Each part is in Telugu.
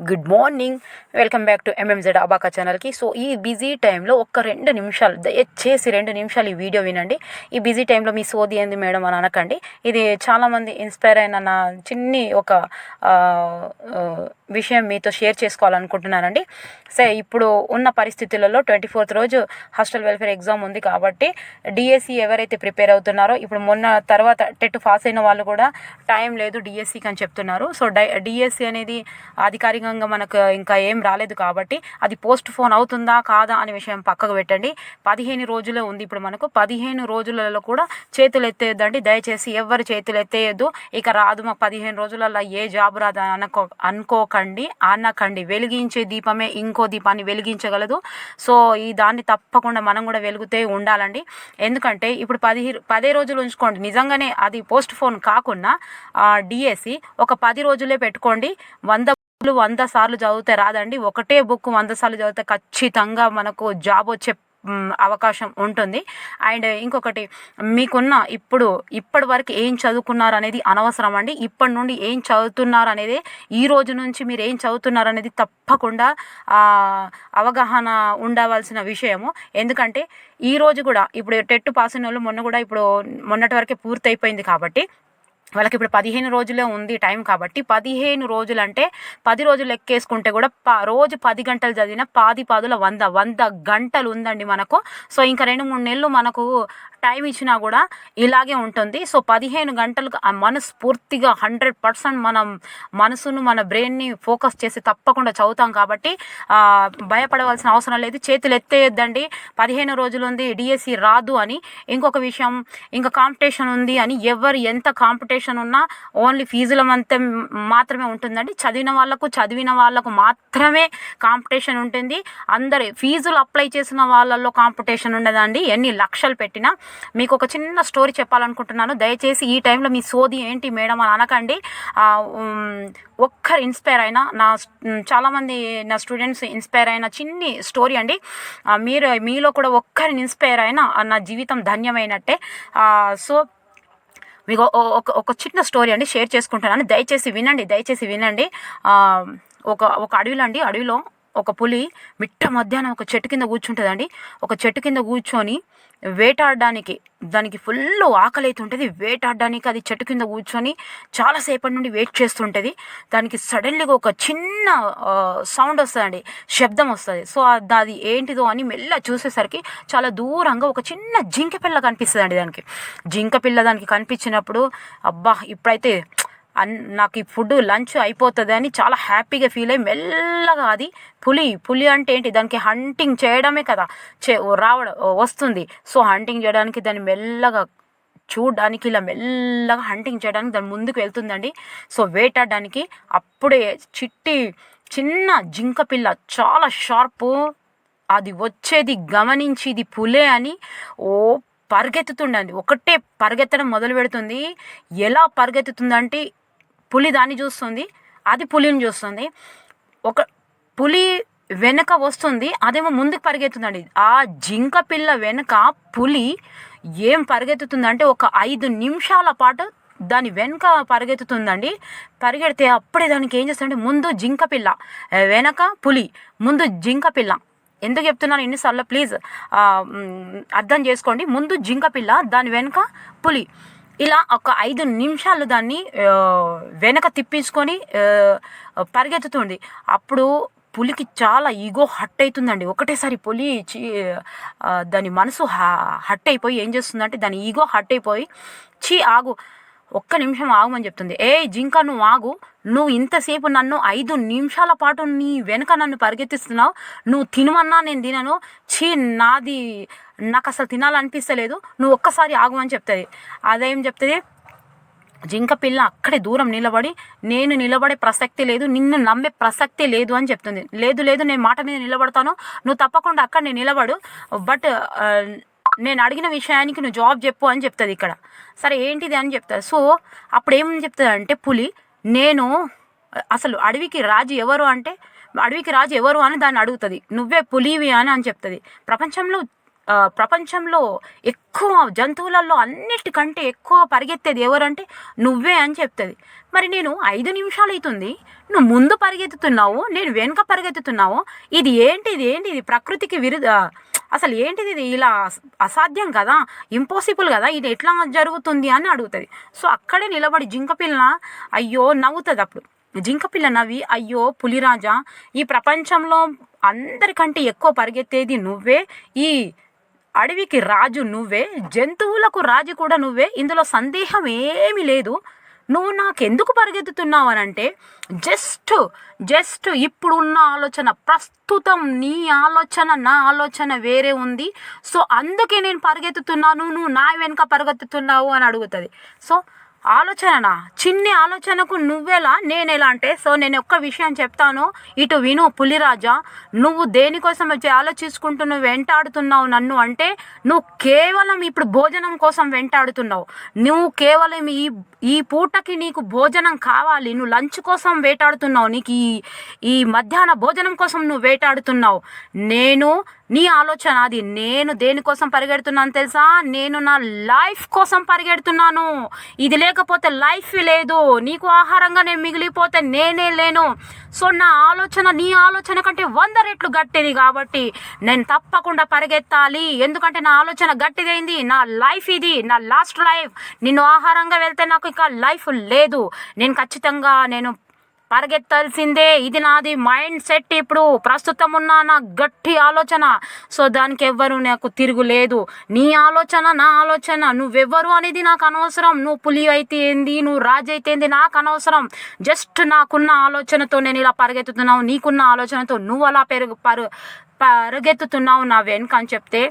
Good morning welcome back to MMZ abaca ఛానల్కి సో ఈ బిజీ టైంలో ఒక్క రెండు నిమిషాలు దయచేసి రెండు నిమిషాలు ఈ వీడియో వినండి. ఈ బిజీ టైంలో మీ సోది ఏంది మేడం అని అనకండి. ఇది చాలామంది ఇన్స్పైర్ అయిన నా చిన్ని ఒక విషయం మీతో షేర్ చేసుకోవాలనుకుంటున్నానండి. సరే ఇప్పుడు ఉన్న పరిస్థితులలో ట్వంటీ ఫోర్త్ రోజు హాస్టల్ వెల్ఫేర్ ఎగ్జామ్ ఉంది కాబట్టి డిఎస్సి ఎవరైతే ప్రిపేర్ అవుతున్నారో ఇప్పుడు మొన్న తర్వాత టెట్ పాస్ అయిన వాళ్ళు కూడా టైం లేదు డిఎస్సికి అని చెప్తున్నారు. సో డై డిఎస్సి అనేది అధికారికంగా మనకు ఇంకా ఏం రాలేదు కాబట్టి అది పోస్ట్ ఫోన్ అవుతుందా కాదా అనే విషయం పక్కకు పెట్టండి. పదిహేను రోజులే ఉంది ఇప్పుడు మనకు. పదిహేను రోజులలో కూడా చేతులు ఎత్తేయద్దండి. దయచేసి ఎవరు చేతులు ఎత్తేయద్దు. ఇక రాదు మాకు పదిహేను రోజులలో ఏ జాబ్ రాదు అని అనుకో అనుకోకండి. అనకండి. వెలిగించే దీపమే ఇంకో దీపాన్ని వెలిగించగలదు. సో ఈ దాన్ని తప్పకుండా మనం కూడా వెలుగుతే ఉండాలండి. ఎందుకంటే ఇప్పుడు పది పదే రోజులు ఉంచుకోండి. నిజంగానే అది పోస్ట్ ఫోన్ కాకుండా డిఎస్సి ఒక పది రోజులే పెట్టుకోండి. వంద వంద సార్లు చదివితే రాదండి. ఒకటే బుక్ వంద సార్లు చదివితే ఖచ్చితంగా మనకు జాబ్ వచ్చే అవకాశం ఉంటుంది. అండ్ ఇంకొకటి మీకున్న ఇప్పుడు ఇప్పటి వరకు ఏం చదువుకున్నారు అనేది అనవసరం అండి. ఇప్పటి నుండి ఏం చదువుతున్నారు అనేది ఈ రోజు నుంచి మీరు ఏం చదువుతున్నారు అనేది తప్పకుండా అవగాహన ఉండవలసిన విషయము. ఎందుకంటే ఈ రోజు కూడా ఇప్పుడు టెట్ పాస్ అయిన వాళ్ళు మొన్న కూడా ఇప్పుడు మొన్నటి వరకే పూర్తి అయిపోయింది కాబట్టి వాళ్ళకి ఇప్పుడు పదిహేను రోజులే ఉంది టైం కాబట్టి పదిహేను రోజులు అంటే పది రోజులు ఎక్కేసుకుంటే కూడా ప రోజు పది గంటలు చదివిన పాది పాదుల వంద వంద గంటలు ఉందండి మనకు. సో ఇంకా రెండు మూడు నెలలు మనకు టైం ఇచ్చినా కూడా ఇలాగే ఉంటుంది. సో పదిహేను గంటలు ఆ మనస్ఫూర్తిగా హండ్రెడ్ పర్సెంట్ మనం మనసును మన బ్రెయిన్ని ఫోకస్ చేసి తప్పకుండా చదువుతాం కాబట్టి భయపడవలసిన అవసరం లేదు. చేతులు ఎత్తేయొద్దండి. పదిహేను రోజులు ఉంది డిఎస్సి రాదు అని. ఇంకొక విషయం ఇంకా కాంపిటీషన్ ఉంది అని ఎవరు ఎంత కాంపిటీషన్ ఉన్న ఓన్లీ ఫీజుల మంతం మాత్రమే ఉంటుందండి. చదివిన వాళ్ళకు చదివిన వాళ్ళకు మాత్రమే కాంపిటీషన్ ఉంటుంది. అందరి ఫీజులు అప్లై చేసిన వాళ్ళల్లో కాంపిటీషన్ ఉండదండి. ఎన్ని లక్షలు పెట్టినా మీకు ఒక చిన్న స్టోరీ చెప్పాలనుకుంటున్నాను. దయచేసి ఈ టైంలో మీ సోది ఏంటి మేడం అని అనకండి. ఒక్కరు ఇన్స్పైర్ అయినా నా చాలామంది నా స్టూడెంట్స్ ఇన్స్పైర్ అయిన చిన్ని స్టోరీ అండి. మీరు మీలో కూడా ఒక్కరిని ఇన్స్పైర్ అయినా నా జీవితం ధన్యమైనట్టే. సో మీకు ఒక ఒక చిన్న స్టోరీ అండి షేర్ చేసుకుంటున్నాను దయచేసి వినండి దయచేసి వినండి. ఒక ఒక అడవిలో అండి అడవిలో ఒక పులి మిట్ట మధ్యాహ్నం ఒక చెట్టు కింద కూర్చుంటుందండి. ఒక చెట్టు కింద కూర్చొని వేటాడడానికి దానికి ఫుల్ ఆకలి అవుతుంటుంది వేటాడడానికి అది చెట్టు కింద కూర్చొని చాలాసేపటి నుండి వెయిట్ చేస్తుంటుంది. దానికి సడన్లీగా ఒక చిన్న సౌండ్ వస్తుందండి. శబ్దం వస్తుంది. సో అది అది ఏంటిదో అని మెల్ల చూసేసరికి చాలా దూరంగా ఒక చిన్న జింక పిల్ల అండి దానికి. జింక పిల్ల దానికి కనిపించినప్పుడు అబ్బా! ఇప్పుడైతే అన్ నాకు ఈ ఫుడ్ లంచ్ అయిపోతుంది అని చాలా హ్యాపీగా ఫీల్ అయ్యి మెల్లగా అది పులి పులి అంటే ఏంటి? దానికి హంటింగ్ చేయడమే కదా. చే రావడం వస్తుంది. సో హంటింగ్ చేయడానికి దాన్ని మెల్లగా చూడడానికి ఇలా మెల్లగా హంటింగ్ చేయడానికి దాని ముందుకు వెళ్తుందండి. సో వేటాడడానికి అప్పుడే చిట్టి చిన్న జింక పిల్ల చాలా షార్పు అది వచ్చేది గమనించి ఇది పులే అని ఓ పరిగెత్తుతుండండి. ఒకటే పరిగెత్తడం మొదలు పెడుతుంది ఎలా పరిగెత్తుతుందంటే పులి దాన్ని చూస్తుంది అది పులిని చూస్తుంది. ఒక పులి వెనక వస్తుంది అదేమో ముందుకు పరిగెత్తుందండి. ఆ జింక పిల్ల వెనక పులి ఏం పరిగెత్తుతుందంటే ఒక ఐదు నిమిషాల పాటు దాని వెనుక పరిగెత్తుతుందండి. పరిగెడితే అప్పుడే దానికి ఏం చేస్తుందంటే ముందు జింక పిల్ల వెనక పులి ముందు జింక పిల్ల. ఎందుకు చెప్తున్నాను ఎన్నిసార్లు ప్లీజ్ అర్థం చేసుకోండి. ముందు జింక పిల్ల దాని వెనుక పులి. ఇలా ఒక ఐదు నిమిషాలు దాన్ని వెనక తిప్పించుకొని పరిగెత్తుతుంది. అప్పుడు పులికి చాలా ఈగో హట్ అవుతుందండి ఒకటేసారి పులి దాని మనసు హట్ అయిపోయి ఏం చేస్తుందంటే దాని ఈగో హట్ అయిపోయి చీ ఆగు. ఒక్క నిమిషం ఆగమని చెప్తుంది. ఏ జింక నువ్వు ఆగు. నువ్వు ఇంతసేపు నన్ను ఐదు నిమిషాల పాటు నీ వెనుక నన్ను పరిగెత్తిస్తున్నావు. నువ్వు తినమన్నా నేను తినను. చీ నాది నాకు అసలు తినాలనిపిస్తలేదు. నువ్వు ఒక్కసారి ఆగమని చెప్తుంది. అదేం చెప్తుంది? జింక పిల్ల అక్కడే దూరం నిలబడి నేను నిలబడే ప్రసక్తి లేదు నిన్ను నమ్మే ప్రసక్తి లేదు అని చెప్తుంది. లేదు లేదు నేను మాట మీద నిలబడతాను. నువ్వు తప్పకుండా అక్కడ నేను నిలబడు. బట్ నేను అడిగిన విషయానికి నువ్వు జాబ్ చెప్పు అని చెప్తుంది ఇక్కడ. సరే ఏంటిది అని చెప్తుంది? సో అప్పుడు ఏమని చెప్తుంది అంటే పులి నేను అసలు అడవికి రాజు ఎవరు అంటే అడవికి రాజు ఎవరు అని దాన్ని అడుగుతుంది. నువ్వే పులివి అని అని చెప్తుంది. ప్రపంచంలో ప్రపంచంలో ఎక్కువ జంతువులలో అన్నిటికంటే ఎక్కువ పరిగెత్తేది ఎవరంటే నువ్వే అని చెప్తుంది. మరి నేను ఐదు నిమిషాలు అవుతుంది. నువ్వు ముందు పరిగెత్తుతున్నావు నేను వెనుక పరిగెత్తుతున్నావు. ఇది ఏంటి ఇది ఏంటి? ఇది ప్రకృతికి విరుద్ధ అసలు ఏంటిది ఇది? ఇలా అస- అసాధ్యం కదా? ఇంపాసిబుల్ కదా? ఇది ఎట్లా జరుగుతుంది అని అడుగుతుంది. సో అక్కడే నిలబడి జింకపిల్ల అయ్యో నవ్వుతుంది అప్పుడు. జింకపిల్ల నవ్వి అయ్యో పులిరాజా ఈ ప్రపంచంలో అందరికంటే ఎక్కువ పరిగెత్తేది నువ్వే ఈ అడవికి రాజు నువ్వే జంతువులకు రాజు కూడా నువ్వే ఇందులో సందేహం ఏమీ లేదు. నువ్వు నాకెందుకు పరిగెత్తుతున్నావు అని అంటే జస్ట్ జస్ట్ ఇప్పుడున్న ఆలోచన ప్రస్తుతం నీ ఆలోచన నా ఆలోచన వేరే ఉంది. సో అందుకే నేను పరిగెత్తుతున్నాను నువ్వు నా వెనుక పరిగెత్తుతున్నావు అని అడుగుతుంది. సో ఆలోచననా? చిన్ని ఆలోచనకు నువ్వెలా? నేనెలా అంటే సో నేను ఒక్క విషయం చెప్తాను. ఇటు విను పులిరాజా. నువ్వు దేనికోసం వచ్చి ఆలోచించుకుంటున్నావు నువ్వు వెంటాడుతున్నావు నన్ను అంటే నువ్వు కేవలం ఇప్పుడు భోజనం కోసం వెంటాడుతున్నావు. నువ్వు కేవలం ఈ ఈ పూటకి నీకు భోజనం కావాలి. నువ్వు లంచ్ కోసం వేటాడుతున్నావు. నీకు ఈ ఈ మధ్యాహ్న భోజనం కోసం నువ్వు వేటాడుతున్నావు. నేను నీ ఆలోచన అది. నేను దేనికోసం పరిగెడుతున్నాను తెలుసా? నేను నా లైఫ్ కోసం పరిగెడుతున్నాను. ఇది లేకపోతే లైఫ్ లేదు. నీకు ఆహారంగా నేను మిగిలిపోతే నేనే లేను. సో నా ఆలోచన నీ ఆలోచన కంటే వంద రెట్లు గట్టిది కాబట్టి నేను తప్పకుండా పరిగెత్తాలి. ఎందుకంటే నా ఆలోచన గట్టిదైంది. నా లైఫ్ ఇది. నా లాస్ట్ లైఫ్. నిన్ను ఆహారంగా వెళ్తే నాకు ఇక లైఫ్ లేదు. నేను ఖచ్చితంగా నేను పరిగెత్తాల్సిందే. ఇది నాది మైండ్ సెట్ ఇప్పుడు. ప్రస్తుతం ఉన్న నా గట్టి ఆలోచన. సో దానికి ఎవ్వరు నాకు తిరుగులేదు. నీ ఆలోచన నా ఆలోచన. నువ్వెవ్వరు అనేది నాకు అనవసరం. నువ్వు పులి అయితే ఏంది? నువ్వు రాజు అయితే ఏంది? నాకు అనవసరం. జస్ట్ నాకున్న ఆలోచనతో నేను ఇలా పరిగెత్తుతున్నావు. నీకున్న ఆలోచనతో నువ్వు అలా పెరుగు పరు పరిగెత్తుతున్నావు నా వెనుక అని చెప్తే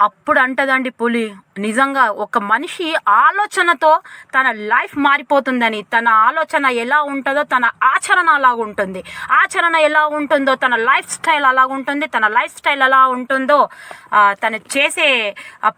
అప్పుడు అంటదండి పులి. నిజంగా ఒక మనిషి ఆలోచనతో తన లైఫ్ మారిపోతుందని తన ఆలోచన ఎలా ఉంటుందో తన ఆచరణ అలా ఉంటుంది. ఆచరణ ఎలా ఉంటుందో తన లైఫ్ స్టైల్ అలా ఉంటుంది తన లైఫ్ స్టైల్ ఎలా ఉంటుందో తను చేసే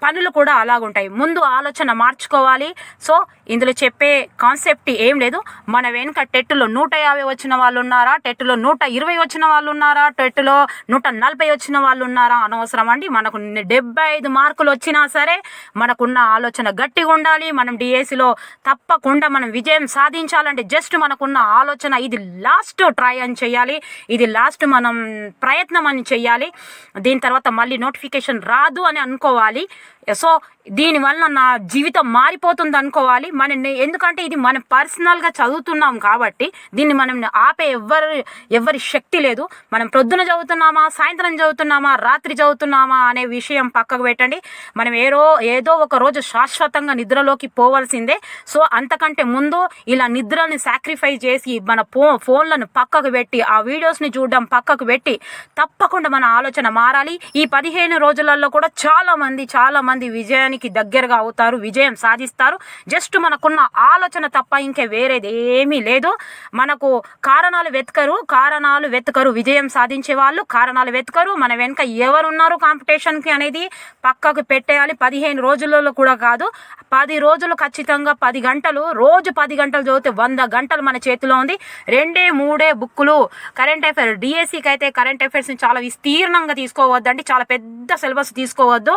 పనులు కూడా అలాగుంటాయి ముందు ఆలోచన మార్చుకోవాలి. సో ఇందులో చెప్పే కాన్సెప్ట్ ఏం లేదు. మన వెనుక టెట్టులో నూట యాభై వచ్చిన వాళ్ళు ఉన్నారా? టెట్టులో నూట ఇరవై వచ్చిన వాళ్ళు ఉన్నారా? టెట్టులో నూట నలభై వచ్చిన వాళ్ళు ఉన్నారా? అనవసరం అండి. మనకు డెబ్బై ఐదు మార్కులు వచ్చినా సరే మనకున్న ఆలోచన గట్టిగా ఉండాలి. మనం డిఎస్సిలో తప్పకుండా మనం విజయం సాధించాలంటే జస్ట్ మనకున్న ఆలోచన ఇది లాస్ట్ ట్రై అని చేయాలి. ఇది లాస్ట్ మనం ప్రయత్నం అని చేయాలి. దీని తర్వాత మళ్ళీ నోటిఫికేషన్ రాదు అని అనుకోవాలి. సో దీనివల్ల నా జీవితం మారిపోతుంది అనుకోవాలి. మన ఎందుకంటే ఇది మనం పర్సనల్గా చదువుతున్నాం కాబట్టి దీన్ని మనం ఆపే ఎవ్వరు ఎవరి శక్తి లేదు. మనం ప్రొద్దున చదువుతున్నామా సాయంత్రం చదువుతున్నామా రాత్రి చదువుతున్నామా అనే విషయం పక్కకు పెట్టండి. మనం ఏరో ఏదో ఒక రోజు శాశ్వతంగా నిద్రలోకి పోవాల్సిందే. సో అంతకంటే ముందు ఇలా నిద్రని సాక్రిఫై చేసి మన ఫో ఫోన్లను పక్కకు పెట్టి ఆ వీడియోస్ని చూడడం పక్కకు పెట్టి తప్పకుండా మన ఆలోచన మారాలి. ఈ పదిహేను రోజులలో కూడా చాలామంది చాలామంది విజయానికి దగ్గరగా అవుతారు విజయం సాధిస్తారు. జస్ట్ మనకున్న ఆలోచన తప్ప ఇంకే వేరేది ఏమీ లేదు. మనకు కారణాలు వెతకరు కారణాలు వెతకరు విజయం సాధించే వాళ్ళు కారణాలు వెతకరు. మన వెనుక ఎవరున్నారు కాంపిటీషన్కి అనేది పక్కకు పెట్టేయాలి. పదిహేను రోజులలో కూడా కాదు పది రోజులు ఖచ్చితంగా పది గంటలు రోజు పది గంటలు చదివితే వంద గంటలు మన చేతిలో ఉంది. రెండే మూడే బుక్కులు. కరెంట్ అఫైర్ డిఎస్సికి అయితే కరెంట్ అఫైర్స్ని చాలా విస్తీర్ణంగా తీసుకోవద్దండి. చాలా పెద్ద సిలబస్ తీసుకోవద్దు.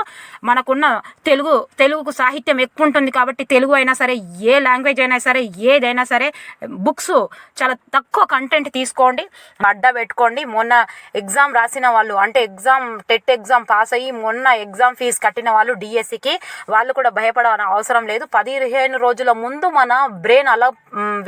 మనకున్న తెలుగు తెలుగుకు సాహిత్యం ఎక్కువ ఉంటుంది కాబట్టి తెలుగు అయినా సరే ఏ లాంగ్వేజ్ అయినా సరే ఏదైనా సరే బుక్స్ చాలా తక్కువ కంటెంట్ తీసుకోండి. అడ్డ పెట్టుకోండి. మొన్న ఎగ్జామ్ రాసిన వాళ్ళు అంటే ఎగ్జామ్ టెట్ ఎగ్జామ్ పాస్ అయ్యి మొన్న ఎగ్జామ్ ఫీజు కట్టిన వాళ్ళు డిఎస్సికి వాళ్ళు కూడా భయపడాలని అవసరం లేదు. పదిహేను రోజుల ముందు మన బ్రెయిన్ అలా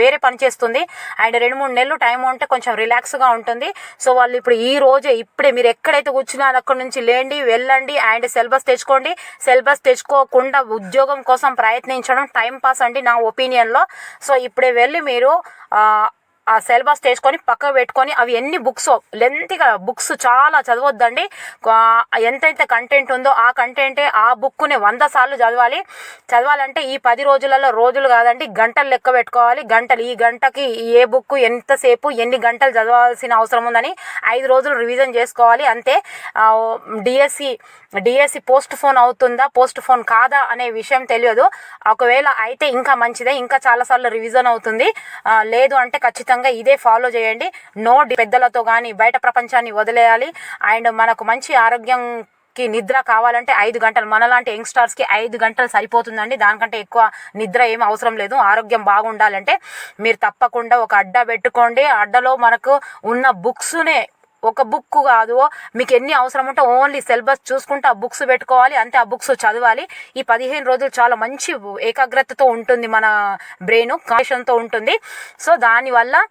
వేరే పని చేస్తుంది. అండ్ రెండు మూడు నెలలు టైం ఉంటే కొంచెం రిలాక్స్గా ఉంటుంది. సో వాళ్ళు ఇప్పుడు ఈ రోజే ఇప్పుడే మీరు ఎక్కడైతే కూర్చున్నారో అక్కడ నుంచి లేండి వెళ్ళండి అండ్ సిలబస్ తెచ్చుకోండి. సిలబస్ తెచ్చుకోకుండా ఉద్యోగం కోసం ప్రయత్నించడం టైం పాస్ అండి నా ఒపీనియన్లో. సో ఇప్పుడే వెళ్ళి మీరు ఆ, సిలబస్ చేసుకొని పక్కకు పెట్టుకొని అవి ఎన్ని బుక్స్ లెంత్గా బుక్స్ చాలా చదవద్దండి. ఎంతైతే కంటెంట్ ఉందో ఆ కంటెంటే ఆ బుక్ని వంద సార్లు చదవాలి. చదవాలంటే ఈ పది రోజులలో రోజులు కాదండి గంటలు లెక్క పెట్టుకోవాలి. గంటలు ఈ గంటకి ఏ బుక్ ఎంతసేపు ఎన్ని గంటలు చదవాల్సిన అవసరం ఉందని ఐదు రోజులు రివిజన్ చేసుకోవాలి. అంతే డిఎస్సి డిఎస్సి పోస్ట్ ఫోన్ అవుతుందా పోస్ట్ ఫోన్ కాదా అనే విషయం తెలియదు. ఒకవేళ అయితే ఇంకా మంచిదే ఇంకా చాలాసార్లు రివిజన్ అవుతుంది. లేదు అంటే ఖచ్చితంగా ఇదే ఫాలో చేయండి. నో డి- పెద్దలతో కానీ బయట ప్రపంచాన్ని వదిలేయాలి. అండ్ మనకు మంచి ఆరోగ్యం కి నిద్ర కావాలంటే ఐదు గంటలు. మనలాంటి యంగ్స్టార్స్కి ఐదు గంటలు సరిపోతుందండి. దానికంటే ఎక్కువ నిద్ర ఏం అవసరం లేదు. ఆరోగ్యం బాగుండాలంటే మీరు తప్పకుండా ఒక అడ్డా పెట్టుకోండి. అడ్డలో మనకు ఉన్న బుక్స్నే ఒక బుక్ కాదు. మీకు ఎన్ని అవసరం ఉంటే ఓన్లీ సిలబస్ చూసుకుంటే ఆ బుక్స్ పెట్టుకోవాలి. అంతే ఆ బుక్స్ చదవాలి. ఈ పదిహేను రోజులు చాలా మంచి ఏకాగ్రతతో ఉంటుంది మన బ్రెయిన్ కాన్షన్తో ఉంటుంది. సో దానివల్ల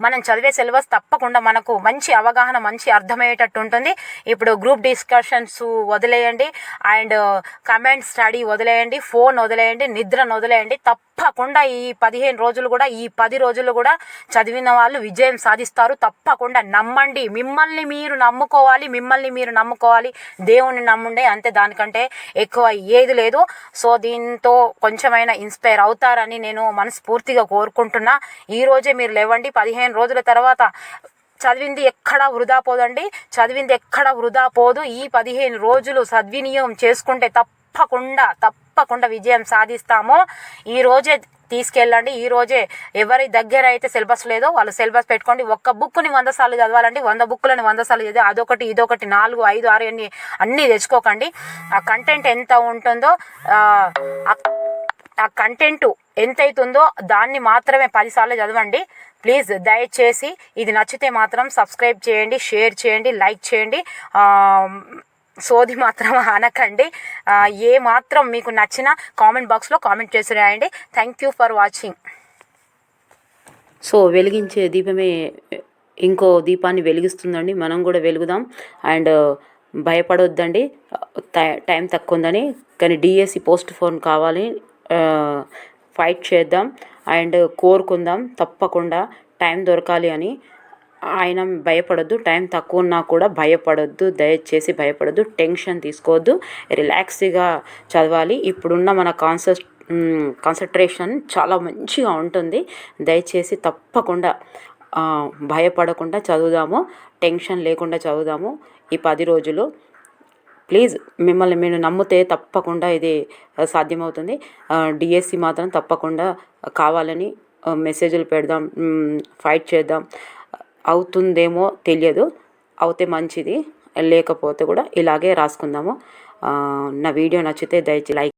మనం చదివే సిలబస్ తప్పకుండా మనకు మంచి అవగాహన మంచి అర్థమయ్యేటట్టు ఉంటుంది. ఇప్పుడు గ్రూప్ డిస్కషన్స్ వదిలేయండి. అండ్ కమెంట్ స్టడీ వదిలేయండి. ఫోన్ వదిలేయండి. నిద్రను వదిలేయండి. తప్పకుండా ఈ పదిహేను రోజులు కూడా ఈ పది రోజులు కూడా చదివిన వాళ్ళు విజయం సాధిస్తారు. తప్పకుండా నమ్మండి. మిమ్మల్ని మీరు నమ్ముకోవాలి మిమ్మల్ని మీరు నమ్ముకోవాలి. దేవుణ్ణి నమ్ముండే అంతే. దానికంటే ఎక్కువ ఏది లేదు. సో దీంతో కొంచెమైనా ఇన్స్పైర్ అవుతారని నేను మనస్ఫూర్తిగా కోరుకుంటున్నా. ఈరోజే మీరు లేవండి. పదిహేను రోజుల తర్వాత చదివింది ఎక్కడా వృధా పోదండి. చదివింది ఎక్కడా వృధా పోదు. ఈ పదిహేను రోజులు సద్వినియోగం చేసుకుంటే తప్పకుండా తప్ప తప్పకుండా విజయం సాధిస్తామో. ఈ రోజే తీసుకెళ్ళండి. ఈ రోజే ఎవరి దగ్గర అయితే సిలబస్ లేదో వాళ్ళు సిలబస్ పెట్టుకోండి. ఒక్క బుక్ని వంద సార్లు చదవాలండి. వంద బుక్లని వంద సార్లు చదివి అదొకటి ఇదొకటి నాలుగు ఐదు ఆరు అన్ని అన్నీ తెచ్చుకోకండి. ఆ కంటెంట్ ఎంత ఉంటుందో ఆ, కంటెంట్ ఎంత అవుతుందో దాన్ని మాత్రమే పదిసార్లు చదవండి. ప్లీజ్ దయచేసి ఇది నచ్చితే మాత్రం సబ్స్క్రైబ్ చేయండి షేర్ చేయండి లైక్ చేయండి. సోది మాత్రం అనకండి ఏ మాత్రం మీకు నచ్చిన కామెంట్ బాక్స్లో కామెంట్ చేసి రాయండి thank you for watching so వెలిగించే దీపమే ఇంకో దీపాన్ని వెలిగిస్తుందండి. మనం కూడా వెలుగుదాం. అండ్ భయపడొద్దండి. టై- టైం తక్కువ ఉందని కానీ డిఎస్సి పోస్ట్ ఫోన్ కావాలి. ఫైట్ చేద్దాం. అండ్ కోరుకుందాం. తప్పకుండా టైం దొరకాలి అని. ఆయన భయపడొద్దు టైం తక్కువ ఉన్నా కూడా భయపడొద్దు దయచేసి భయపడొద్దు టెన్షన్ తీసుకోవద్దు రిలాక్స్గా చదవాలి. ఇప్పుడున్న మన కాన్సెప్ట్ కాన్సన్ట్రేషన్ చాలా మంచిగా ఉంటుంది. దయచేసి తప్పకుండా భయపడకుండా చదువుదాము టెన్షన్ లేకుండా చదువుదాము ఈ పది రోజులు. ప్లీజ్ మిమ్మల్ని మీరు నమ్మితే తప్పకుండా ఇది సాధ్యమవుతుంది. డిఎస్సి మాత్రం తప్పకుండా కావాలని మెసేజ్లు పెడదాం ఫైట్ చేద్దాం. అవుతుందేమో తెలియదు. అవుతే మంచిది. లేకపోతే కూడా ఇలాగే రాసుకుందాము. నా వీడియో నచ్చితే దయచేసి లైక్